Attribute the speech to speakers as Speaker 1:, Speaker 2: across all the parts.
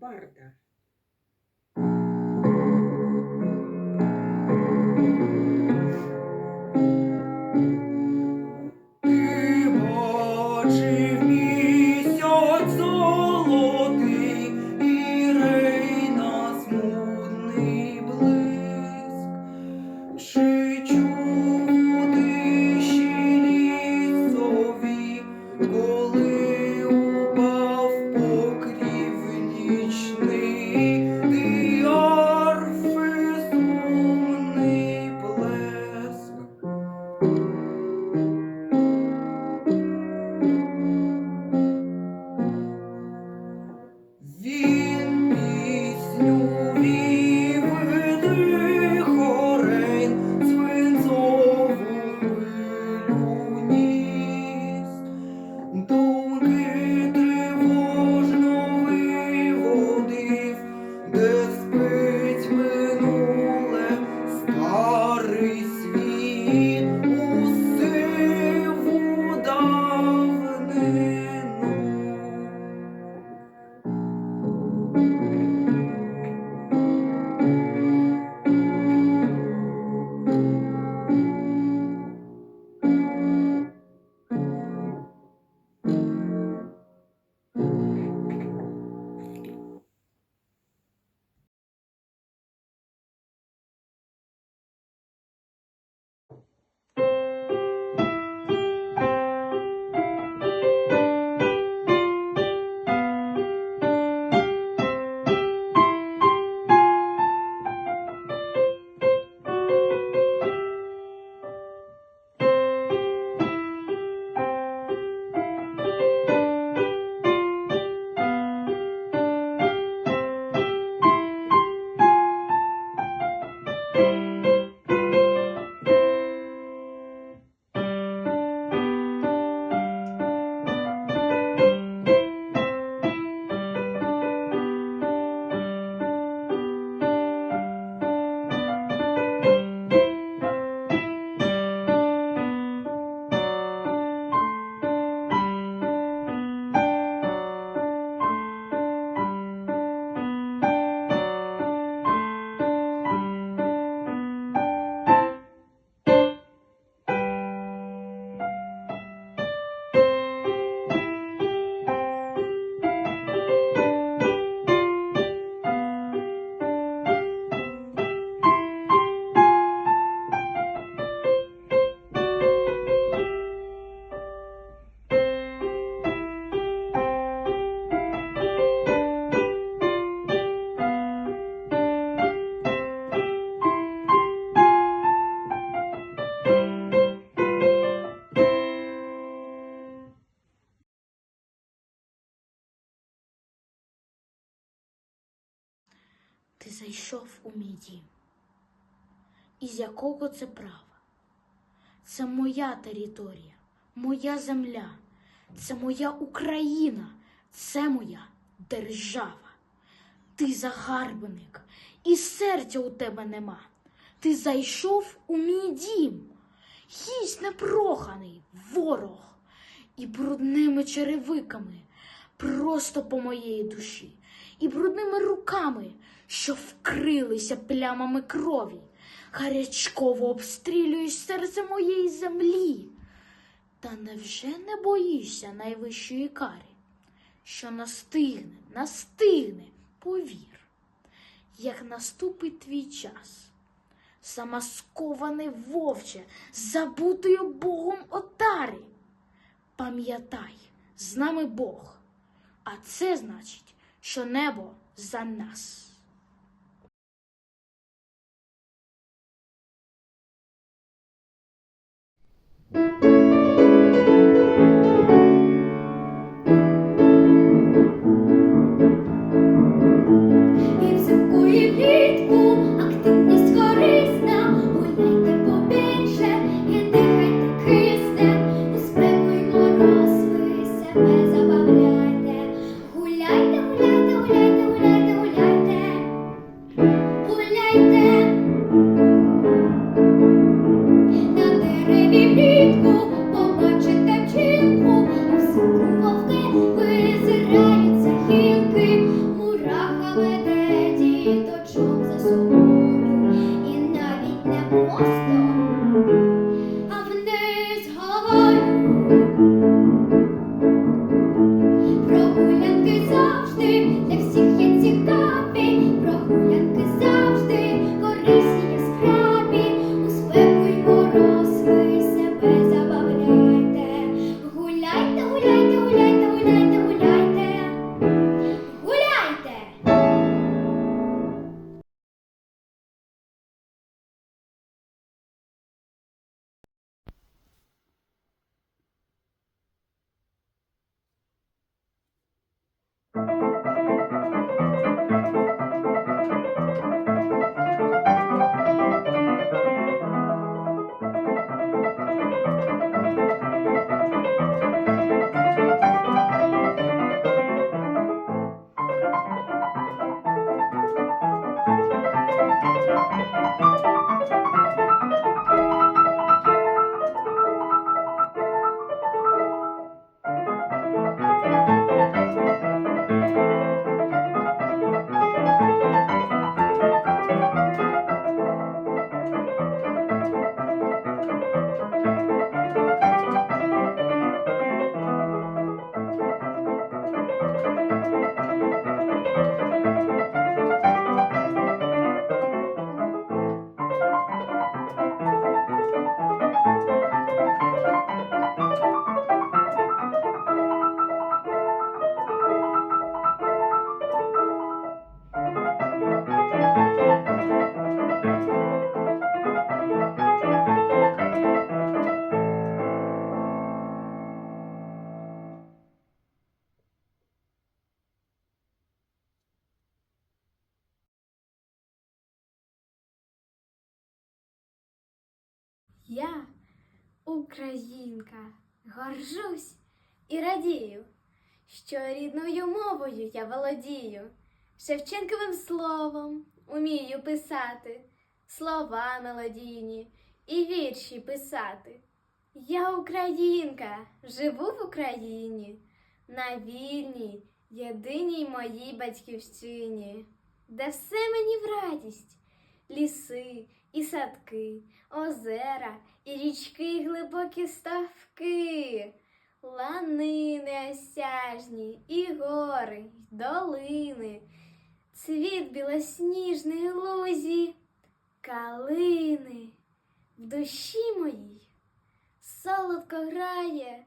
Speaker 1: Барда.
Speaker 2: Ти
Speaker 3: зайшов у мій дім. Із якого це права? Це моя територія, моя земля, це моя Україна, це моя держава. Ти загарбник, і серця у тебе нема. Ти зайшов у мій дім. Гість непроханий ворог і брудними черевиками просто по моєї душі, і брудними руками, що вкрилися плямами крові, гарячково обстрілюєш серце моєї землі. Та невже не боїшся найвищої кари, що настигне, настигне, повір, як наступить твій час. Сама сковане вовче, забутою Богом отари. Пам'ятай, з нами Бог, а це значить, що небо за нас.
Speaker 4: І Я, українка, горжусь і радію, що рідною мовою я володію, Шевченковим словом умію писати, слова мелодійні і вірші писати. Я українка, живу в Україні, на вільній, єдиній моїй батьківщині, де все мені в радість, ліси і садки, озера і річки, і глибокі ставки, лани неосяжні, і гори, й долини, цвіт білосніжний лузі, калини в душі моїй солодко грає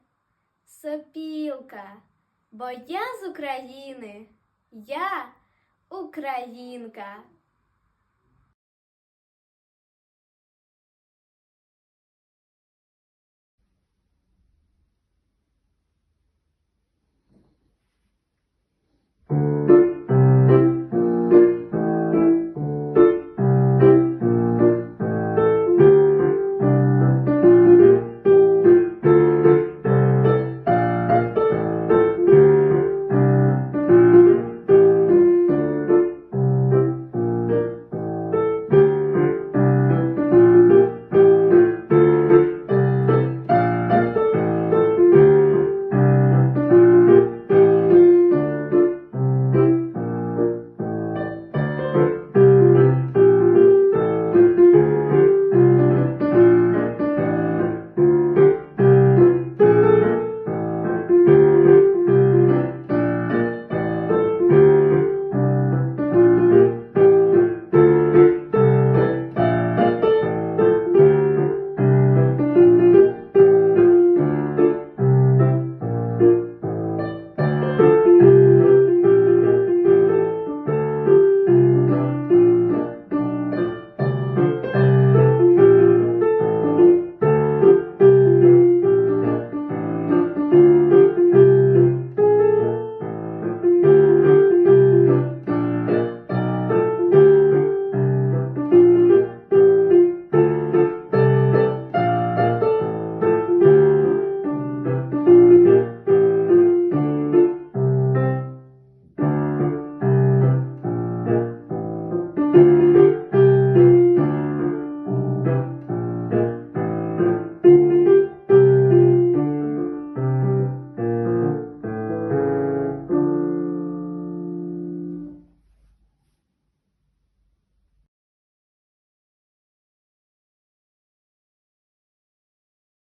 Speaker 4: сопілка, бо я з України, я українка.